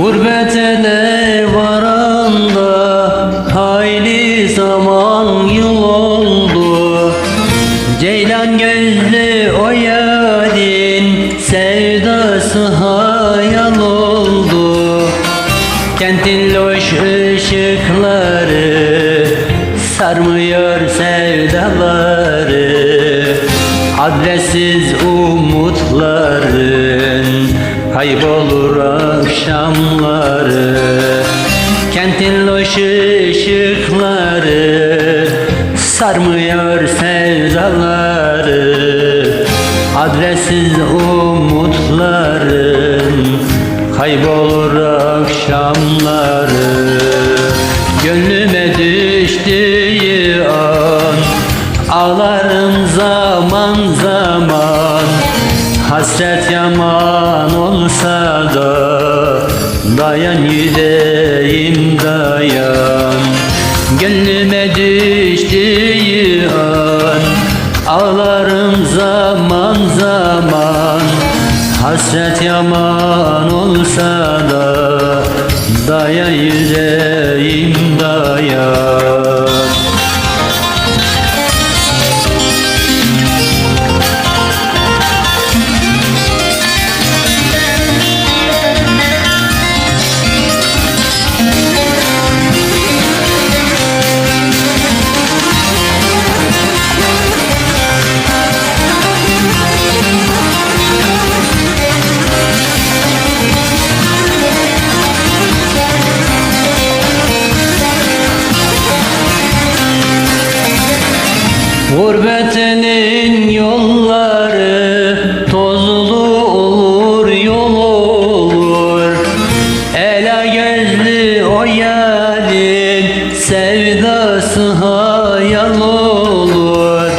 Gurbetine varanda hayli zaman yıl oldu. Ceylan gözlü o yadin sevdası hayal oldu. Kentin loş ışıkları sarmıyor sevdaları. Adressiz umutların kaybolur akşamları Kentin loş ışıkları sarmıyor sevdaları Adressiz umutların kaybolur akşamları. Gönlüme düştüğü an Ağlarım zaman zaman Hasret yaman olsa da Dayan yüreğim dayan. Gönlüme düştüğü an Ağlarım zaman zaman. Hasret yaman olsa da Dayan yüreğim dayan Gurbetinin yolları tozlu olur yol olur. Ela gözlü o yarim sevdası hayal olur.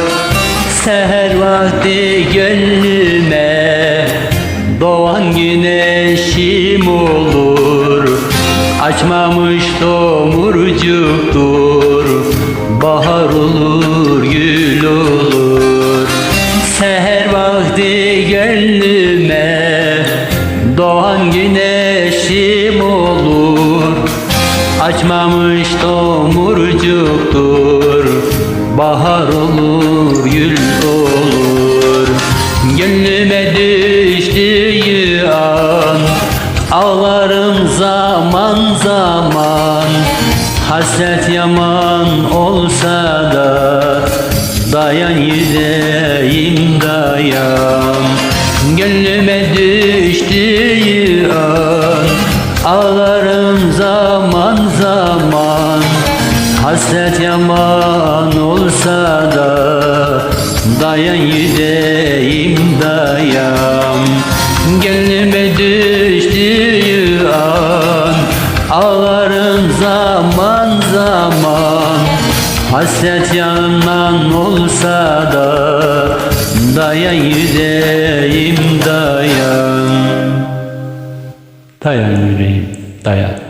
Seher vakti gönlüme doğan güneşim olur. Açmamış tomurcuktur Bahar olur gül olur. Seher vakti gönlüme. Doğan güneşim olur. Açmamış tomurcuktur. Bahar olur gül olur. Gönlüme düştüğü an Ağlarım zaman zaman. Hasret yaman olsa da Dayan yüreğim dayan. Gönlüme düştüğü an Ağlarım zaman zaman. Hasret yaman olsa da Dayan yüreğim dayan. Gönlüme düştüğü an Ağlarım zaman zaman Hasret yanan olsa da Dayan yüreğim dayan. Dayan yüreğim dayan